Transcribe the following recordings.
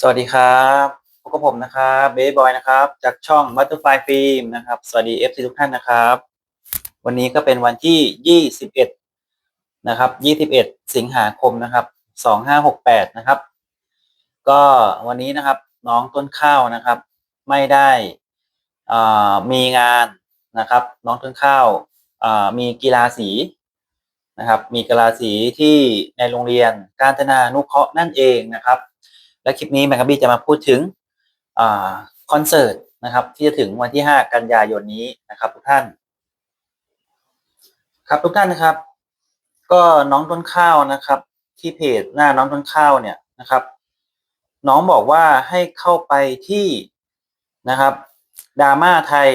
สวัสดีครับพบกับผมนะครับเบย์บอยนะครับ จากช่อง Butterfly Film นะครับ สวัสดี FC ทุกท่านนะครับ วันนี้ก็เป็นวันที่ 21 นะครับ 21 สิงหาคมนะครับ 2568 นะครับ ก็วันนี้นะครับน้องต้นข้าวนะครับ ไม่ได้อ่ามีงานนะครับ น้องต้นข้าวอ่ามีกีฬาสีนะครับ มีกีฬาสีที่ในโรงเรียนการธนานุเคราะห์นั่นเองนะครับ และคลิปนี้แมคคาบี้จะมาพูดถึงอคอนเสิร์ตนะครับ ที่จะถึงวันที่ 5 กันยายนนี้นะครับทุกท่าน ครับทุกท่านนะครับ ก็น้องต้นข้าวนะครับ ที่เพจหน้าน้องต้นข้าวเนี่ยนะครับ น้องบอกว่าให้เข้าไปที่นะครับดราม่าไทย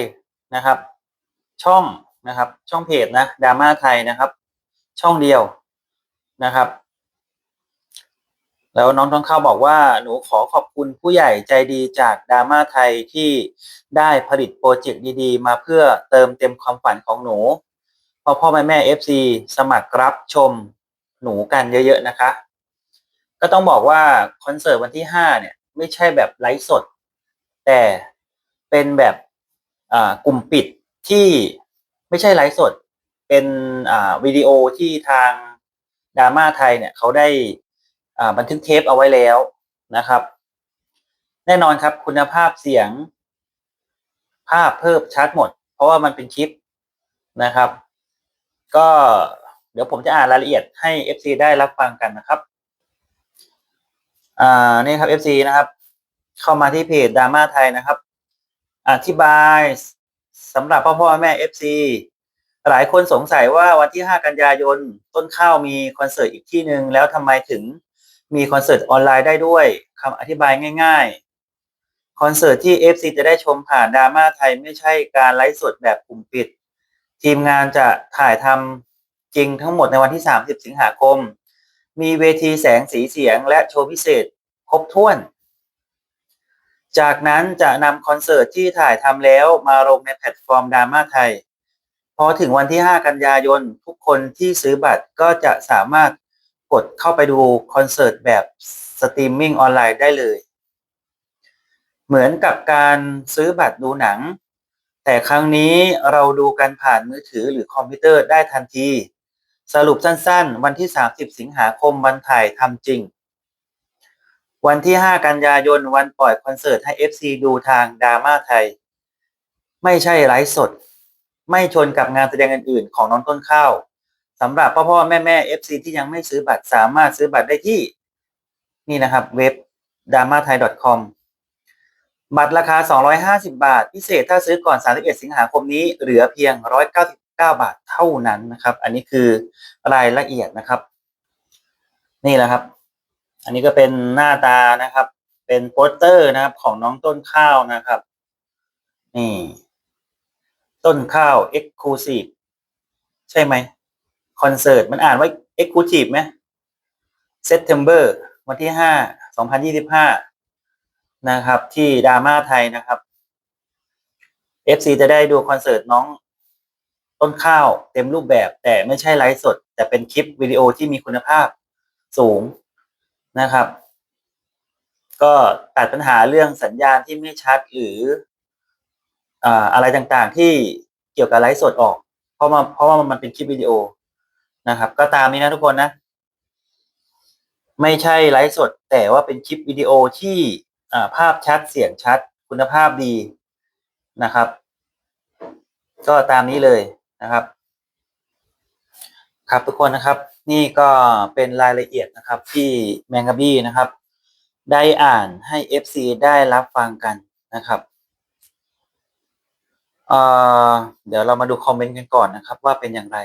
นะครับ ช่องนะครับ ช่องเพจนะดราม่าไทยนะครับ ช่องเดียวนะครับ แล้วน้องต้นข้าวบอกว่าหนูขอขอบคุณผู้ใหญ่ใจดีจากดราม่าไทยที่ได้ผลิตโปรเจกต์ดีๆ มาเพื่อเติมเต็มความฝันของหนูพ่อพ่อแม่แม่เอฟซีสมัครรับชมหนูกันเยอะ ๆ นะคะ ก็ต้องบอกว่าคอนเสิร์ตวันที่ห้าเนี่ยไม่ใช่แบบไลฟ์สด แต่เป็นแบบอ่ากลุ่มปิดที่ไม่ใช่ไลฟ์สด เป็นอ่าวิดีโอที่ทางดราม่าไทยเนี่ยเขาได้ บันทึกเทปเอาไว้แล้วนะครับ แน่นอนครับคุณภาพเสียง ภาพเพิ่มชัดหมด เพราะว่ามันเป็นคลิปนะครับ ก็เดี๋ยวผมจะอ่านรายละเอียดให้ FC ได้รับฟังกันนะครับอ่านี่ครับ FC นะครับ เข้ามาที่เพจดราม่าไทยนะครับ อธิบายสำหรับพ่อพ่อแม่ FC หลายคนสงสัยว่าวันที่ 5 กันยายนต้นข้าวมีคอนเสิร์ตอีกที่หนึ่งแล้วทำไมถึง มีคอนเสิร์ตออนไลน์ได้ด้วยคำอธิบายง่ายๆ คอนเสิร์ตที่ FC จะได้ชมผ่านดราม่าไทยไม่ใช่การไลฟ์สดแบบกลุ่มปิด ทีมงานจะถ่ายทำจริงทั้งหมดในวันที่ 30 สิงหาคม มีเวทีแสงสีเสียงและโชว์พิเศษครบถ้วน จากนั้นจะนำคอนเสิร์ตที่ถ่ายทำแล้วมาลงในแพลตฟอร์มดราม่าไทยพอถึงวันที่ 5 กันยายน ทุกคนที่ซื้อบัตรก็จะสามารถ กดเข้าไปดูคอนเสิร์ตแบบสตรีมมิ่งออนไลน์ได้เลย เหมือนกับการซื้อบัตรดูหนัง แต่ครั้งนี้เราดูกันผ่านมือถือหรือคอมพิวเตอร์ได้ทันที สรุปสั้นๆ วันที่ 30 สิงหาคมวันถ่ายทำจริง วันที่ 5 กันยายนวันปล่อยคอนเสิร์ตให้ FC ดูทางดราม่าไทย ไม่ใช่ไลฟ์สด ไม่ชนกับงานแสดงอื่นๆ ของน้องต้นข้าว สำหรับพ่อพ่อแม่แม่ FC ที่ยังไม่ซื้อบัตรสามารถซื้อบัตรได้ที่ นี่นะครับ เว็บ dramathai.com บัตรราคา 250 บาท พิเศษถ้าซื้อก่อน 31 สิงหาคมนี้เหลือเพียง 199 บาทเท่านั้นนะครับ อันนี้คือรายละเอียดนะครับ นี่แหละครับ อันนี้ก็เป็นหน้าตานะครับ เป็นโปสเตอร์นะครับของน้องต้นข้าวนะครับ นี่ ต้นข้าว Exclusive ใช่ไหม อนเสิร์ตมันอ่านว่า Exclusive ไหม September วันที่ห้าสองพันยี่สิบห้านะครับ ที่ดราม่าไทยนะครับ FC จะได้ดูคอนเสิร์ตน้องต้นข้าวเต็มรูปแบบ แต่ไม่ใช่ไลฟ์สด แต่เป็นคลิปวิดีโอที่มีคุณภาพสูงนะครับ ก็ตัดปัญหาเรื่องสัญญาณที่ไม่ชัดหรืออ่าอะไรต่างๆที่เกี่ยวกับไลฟ์สดออก เพราะมาเพราะว่ามันเป็นคลิปวิดีโอ นะครับ ก็ตามนี้นะทุกคนนะ ไม่ใช่ไลฟ์สด แต่ว่าเป็นคลิปวิดีโอที่ภาพชัดเสียงชัด คุณภาพดีนะครับ ก็ตามนี้เลยนะครับ ครับทุกคนนะครับ นี่ก็เป็นรายละเอียดนะครับ ที่แมงกาบี้นะครับ ได้อ่านให้ FC ได้รับฟังกันนะครับเเดี๋ยวเรามาดูคอมเมนต์กันก่อนนะครับ ว่าเป็นอย่างไร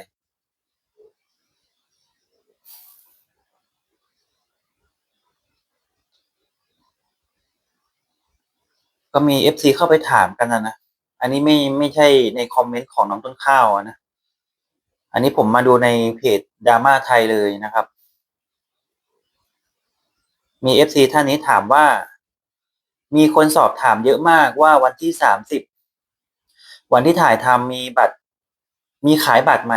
ก็มี FC เข้าไปถามกันนะนะ อันนี้ไม่ไม่ใช่ในคอมเมนต์ของน้องต้นข้าวนะ อันนี้ผมมาดูในเพจดราม่าไทยเลยนะครับ มี FC ท่านนี้ถามว่า มีคนสอบถามเยอะมากว่าวันที่สามสิบวันที่ถ่ายทำมีบัตร มีขายบัตรไหม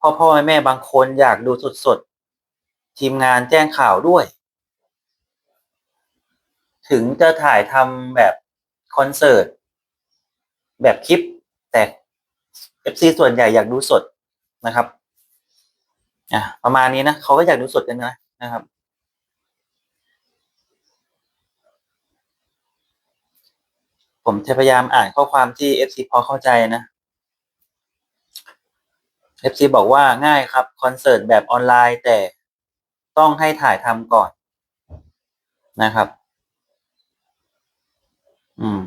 พ่อพ่อแม่แม่บางคนอยากดูสดๆทีมงานแจ้งข่าวด้วย ถึงจะถ่ายทำแบบคอนเสิร์ตแบบคลิป แต่ FC ส่วนใหญ่อยากดูสดนะครับอะประมาณนี้นะเขาก็อยากดูสดกันนะนะครับ ผมจะพยายามอ่านข้อความที่ FC พอเข้าใจนะ FC บอกว่าง่ายครับ คอนเสิร์ตแบบออนไลน์แต่ต้องให้ถ่ายทำก่อนนะครับ อืม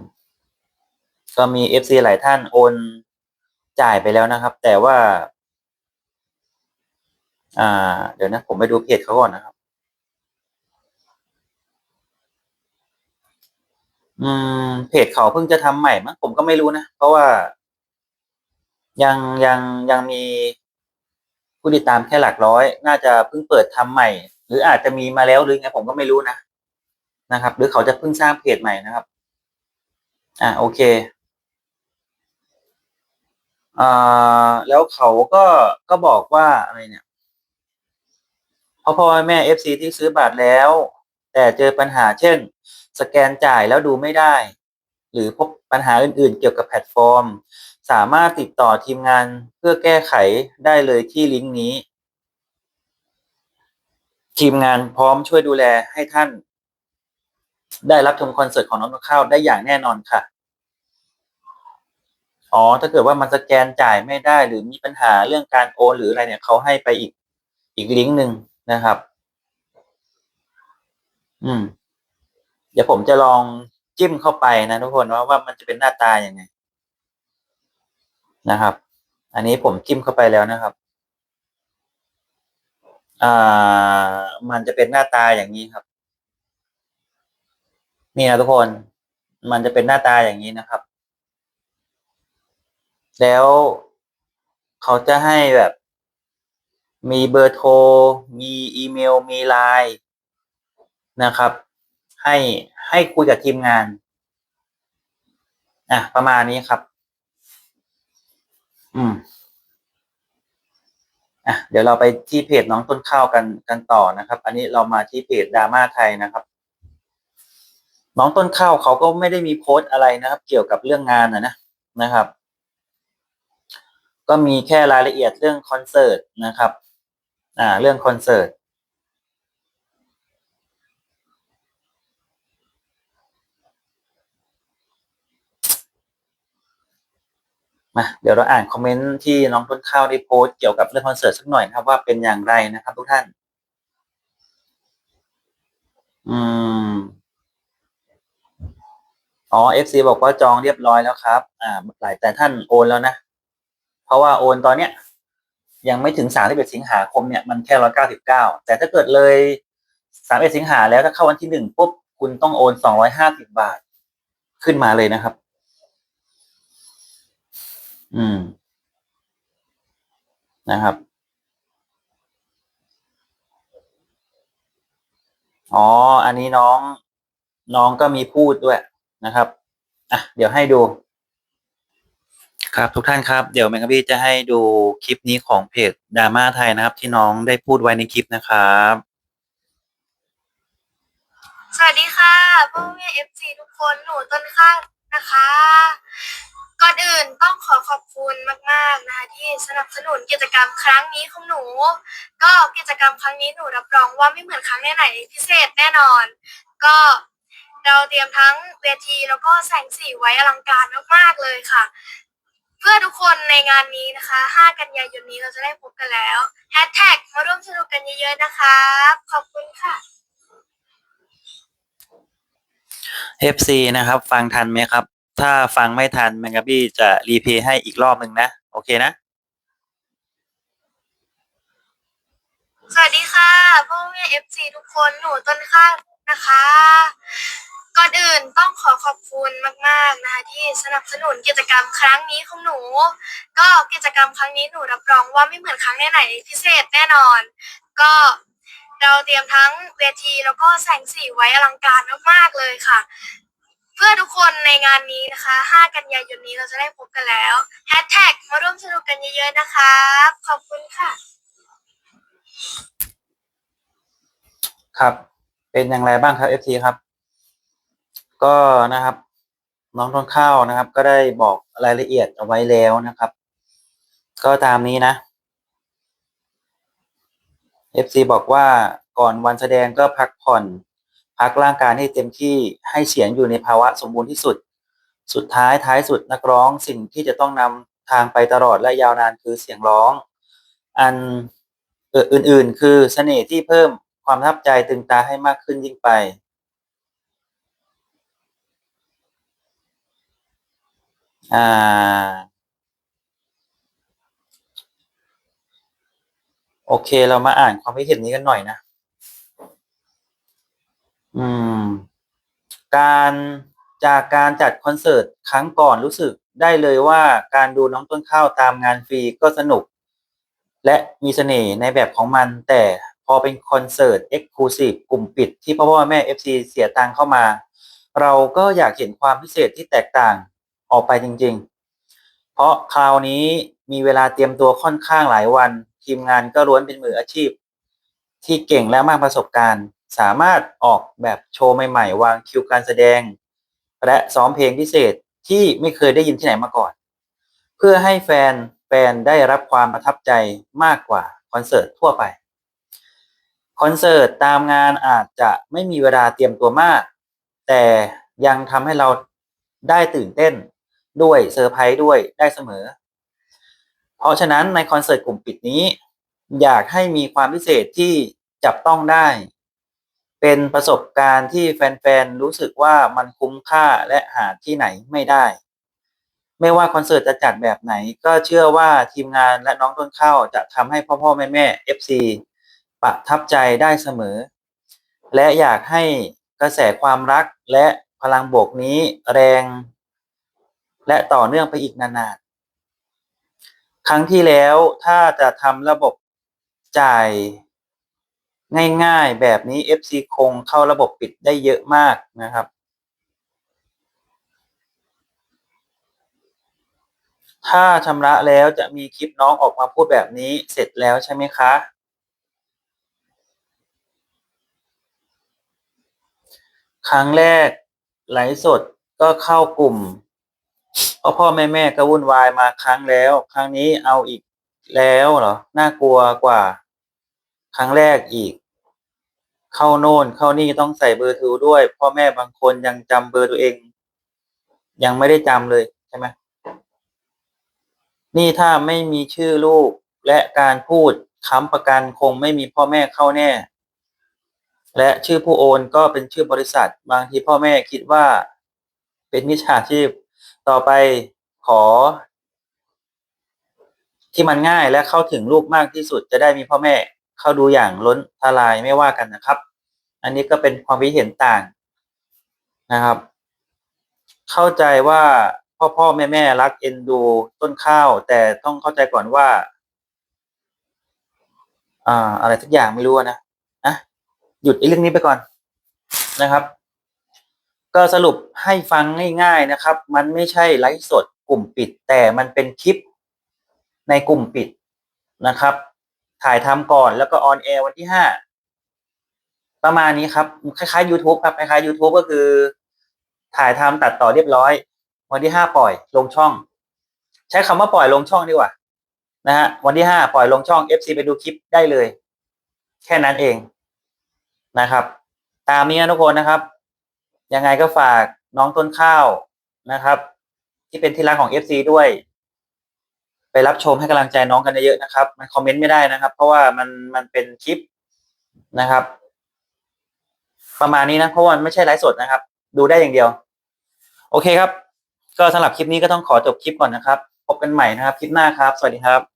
ก็มี FC หลายท่านโอนจ่ายไปแล้วนะครับ แต่ว่า อ่า เดี๋ยวนะ ผมไปดูเพจเขาก่อนนะครับ อืม เพจเขาเพิ่งจะทำใหม่มั้งผมก็ไม่รู้นะ เพราะว่า ยังยังยังมีผู้ติดตามแค่หลักร้อย น่าจะเพิ่งเปิดทำใหม่ หรืออาจจะมีมาแล้วหรือไงผมก็ไม่รู้นะนะครับ หรือเขาจะเพิ่งสร้างเพจใหม่นะครับ อ่าโอเค อ่าแล้วเขาก็ก็บอกว่าอะไรเนี่ยพ่อพ่อแม่เอฟซีที่ซื้อบัตรแล้ว แต่เจอปัญหาเช่น สแกนจ่ายแล้วดูไม่ได้ หรือพบปัญหาอื่นๆ เกี่ยวกับแพลตฟอร์ม สามารถติดต่อทีมงานเพื่อแก้ไขได้เลยที่ลิงก์นี้ ทีมงานพร้อมช่วยดูแลให้ท่าน ได้รับชมคอนเสิร์ตของน้องนกข้าวได้อย่างแน่นอนค่ะ อ๋อ ถ้าเกิดว่ามันสแกนจ่ายไม่ได้หรือมีปัญหาเรื่องการโอนหรืออะไรเนี่ยเขาให้ไปอีกอีกลิงก์หนึ่งนะครับ อืม เดี๋ยวผมจะลองจิ้มเข้าไปนะทุกคนว่าว่ามันจะเป็นหน้าตาอย่างไง นะครับ อันนี้ผมจิ้มเข้าไปแล้วนะครับ อ่า มันจะเป็นหน้าตาอย่างนี้ครับ นี่นะทุกคน มันจะเป็นหน้าตาอย่างนี้นะครับ แล้วเขาจะให้แบบ มีเบอร์โทร มีอีเมล มีไลน์นะครับ ให้ให้คุยกับทีมงาน อะ ประมาณนี้ครับ อืม อะ เดี๋ยวเราไปที่เพจน้องต้นข้าวกันกันต่อนะครับ อันนี้เรามาที่เพจดราม่าไทยนะครับ น้องต้นข้าวเขาก็ไม่ได้มีโพสต์อะไรนะครับ เกี่ยวกับเรื่องงานนะนะนะครับ ก็มีแค่รายละเอียดเรื่องคอนเสิร์ตนะครับ อ่า เรื่องคอนเสิร์ตมาเดี๋ยวเราอ่านคอมเมนต์ที่น้องต้นข้าวได้โพสต์เกี่ยวกับเรื่องคอนเสิร์ตสักหน่อยนะครับว่าเป็นอย่างไรนะครับทุกท่าน อืม อ๋อ FC บอกว่าจองเรียบร้อยแล้วครับ อ่า หลายแต่ท่านโอนแล้วนะ เพราะว่าโอนตอนเนี้ยยังไม่ถึง31สิงหาคมเนี่ยมันแค่199แต่ถ้าเกิดเลย31สิงหาแล้วถ้าเข้าวันที่หนึ่งปุ๊บคุณต้องโอน250บาทขึ้นมาเลยนะครับ อืม นะครับ อ๋อ อันนี้น้องน้องก็มีพูดด้วยนะครับ อะ เดี๋ยวให้ดู ครับทุกท่านครับเดี๋ยวแมงกะบี้จะให้ดูคลิปนี้ของเพจดราม่าไทยนะครับ ที่น้องได้พูดไว้ในคลิปนะครับ สวัสดีค่ะพ่อแม่เอฟซีทุกคนหนูต้นข้าวนะคะ ก่อนอื่นต้องขอขอบคุณมากๆนะคะที่สนับสนุนกิจกรรมครั้งนี้ของหนู ก็กิจกรรมครั้งนี้หนูรับรองว่าไม่เหมือนครั้งไหนๆพิเศษแน่นอน ก็เราเตรียมทั้งเวทีแล้วก็แสงสีไว้อลังการมากๆเลยค่ะ พื่อทุกคนในงานนี้นะคะ 5 กันยายนนี้เราจะได้พบกันแล้วแฮชแท็กมาร่วมสนุกกันเยอะๆนะคะขอบคุณค่ะ FC นะครับ ฟังทันไหมครับ ถ้าฟังไม่ทันแมงกะบี้จะรีเพย์ให้อีกรอบหนึ่งนะ โอเคนะ สวัสดีค่ะพ่อแม่เอฟซีทุกคนหนูต้นข้าวนะคะ ก่อนอื่นต้องขอขอบคุณมาก ๆ นะคะที่สนับสนุนกิจกรรมครั้งนี้ของหนู ก็กิจกรรมครั้งนี้หนูรับรองว่าไม่เหมือนครั้งไหนๆพิเศษแน่นอน ก็เราเตรียมทั้งเวทีแล้วก็แสงสีไว้อลังการมากๆเลยค่ะ เพื่อทุกคนในงานนี้นะคะ 5 กันยายนนี้เราจะได้พบกันแล้วแฮชแท็กมาร่วมสนุกกันเยอะๆนะคะขอบคุณค่ะ ครับ เป็นอย่างไรบ้างครับ FC ครับ ก็นะครับน้องต้นข้าวนะครับ ก็ได้บอกรายละเอียดเอาไว้แล้วนะครับ ก็ตามนี้นะ FC บอกว่าก่อนวันแสดงก็พักผ่อน พักร่างกายให้เต็มที่ให้เสียงอยู่ในภาวะสมบูรณ์ที่สุด สุดท้ายท้ายสุดนักร้องสิ่งที่จะต้องนำทางไปตลอดและยาวนานคือเสียงร้อง อันอื่นๆ คือเสน่ห์ที่เพิ่มความทับใจตึงตาให้มากขึ้นยิ่งไป อ่า โอเคเรามาอ่านความคิดเห็นนี้กันหน่อยนะ อืม การจากการจัดคอนเสิร์ตครั้งก่อนรู้สึกได้เลยว่าการดูน้องต้นข้าวตามงานฟรีก็สนุก และมีเสน่ห์ในแบบของมัน แต่พอเป็นคอนเสิร์ตเอ็กซ์คลูซีฟกลุ่มปิดที่พ่อพ่อแม่ FC เสียตังเข้ามา เราก็อยากเห็นความพิเศษที่แตกต่าง ออกไปจริง ๆ เพราะคราวนี้มีเวลาเตรียมตัวค่อนข้างหลายวัน ทีมงานก็ล้วนเป็นมืออาชีพ ที่เก่งและมากประสบการณ์ สามารถออกแบบโชว์ใหม่ๆ วางคิวการแสดง และซ้อมเพลงพิเศษที่ไม่เคยได้ยินที่ไหนมาก่อน เพื่อให้แฟนแฟนได้รับความประทับใจมากกว่าคอนเสิร์ตทั่วไปคอนเสิร์ตตามงานอาจจะไม่มีเวลาเตรียมตัวมาก แต่ยังทำให้เราได้ตื่นเต้น ด้วยเซอร์ไพรส์ด้วยได้เสมอ เพราะฉะนั้นในคอนเสิร์ตกลุ่มปิดนี้ อยากให้มีความพิเศษที่จับต้องได้ เป็นประสบการณ์ที่แฟนๆ รู้สึกว่ามันคุ้มค่าและหาที่ไหนไม่ได้ ไม่ว่าคอนเสิร์ตจะจัดแบบไหน ก็เชื่อว่าทีมงานและน้องต้นข้าวจะทำให้พ่อพ่อแม่แม่ FC ประทับใจได้เสมอ และอยากให้กระแสความรักและพลังบวกนี้แรง และต่อเนื่องไปอีกนานๆ ครั้งที่แล้วถ้าจะทำระบบจ่ายง่ายๆ แบบนี้ FC คงเข้าระบบปิดได้เยอะมากนะครับ ถ้าชำระแล้วจะมีคลิปน้องออกมาพูดแบบนี้เสร็จแล้วใช่ไหมคะ ครั้งแรกไลฟ์สดก็เข้ากลุ่ม พ่อพ่อแม่แม่ก็วุ่นวายมาครั้งแล้ว ครั้งนี้เอาอีกแล้วเหรอน่ากลัวกว่า ครั้งแรกอีก เข้าโน่นเข้านี่ต้องใส่เบอร์โทรด้วย พ่อแม่บางคนยังจำเบอร์ตัวเอง ยังไม่ได้จำเลยใช่ไหมนี่ถ้าไม่มีชื่อลูกและการพูดค้ำประกันคงไม่มีพ่อแม่เข้าแน่ และชื่อผู้โอนก็เป็นชื่อบริษัท บางทีพ่อแม่คิดว่า เป็นมิจฉาชีพ ต่อไปขอ ที่มันง่ายและเข้าถึงลูกมากที่สุดจะได้มีพ่อแม่เข้าดูอย่างล้นทลายไม่ว่ากันนะครับ อันนี้ก็เป็นความคิดเห็นต่างนะครับ เข้าใจว่าพ่อพ่อแม่แม่รักเอ็นดูต้นข้าว แต่ต้องเข้าใจก่อนว่า อ่า อะไรสักอย่างไม่รู้อะนะอะหยุดไอ้เรื่องนี้ไปก่อนนะครับ ก็สรุปให้ฟังง่าย ๆนะครับ มันไม่ใช่ไลฟ์สดกลุ่มปิด แต่มันเป็นคลิปในกลุ่มปิดนะครับ ถ่ายทำก่อนแล้วก็ออนแอร์วันที่ห้าประมาณนี้ครับ คล้ายๆ YouTube ครับคล้ายๆ YouTube ก็คือ ถ่ายทำตัดต่อเรียบร้อย วันที่ห้าปล่อยลงช่อง ใช้คำว่าปล่อยลงช่องดีกว่านะฮะวันที่ห้าปล่อยลงช่อง FC ไปดูคลิปได้เลย แค่นั้นเองนะครับ ตามนี้นะทุกคนนะครับ ยังไงก็ฝากน้องต้นข้าวนะครับ ที่เป็นที่รักของ FC ด้วย ไปรับชมให้กำลังใจน้องกันเยอะๆนะครับ มันคอมเมนต์ไม่ได้นะครับ เพราะว่ามันมันเป็นคลิปนะครับ ประมาณนี้นะ เพราะว่ามันไม่ใช่ไลฟ์สดนะครับ ดูได้อย่างเดียว โอเคครับ ก็สำหรับคลิปนี้ก็ต้องขอจบคลิปก่อนนะครับ พบกันใหม่นะครับ คลิปหน้าครับ สวัสดีครับ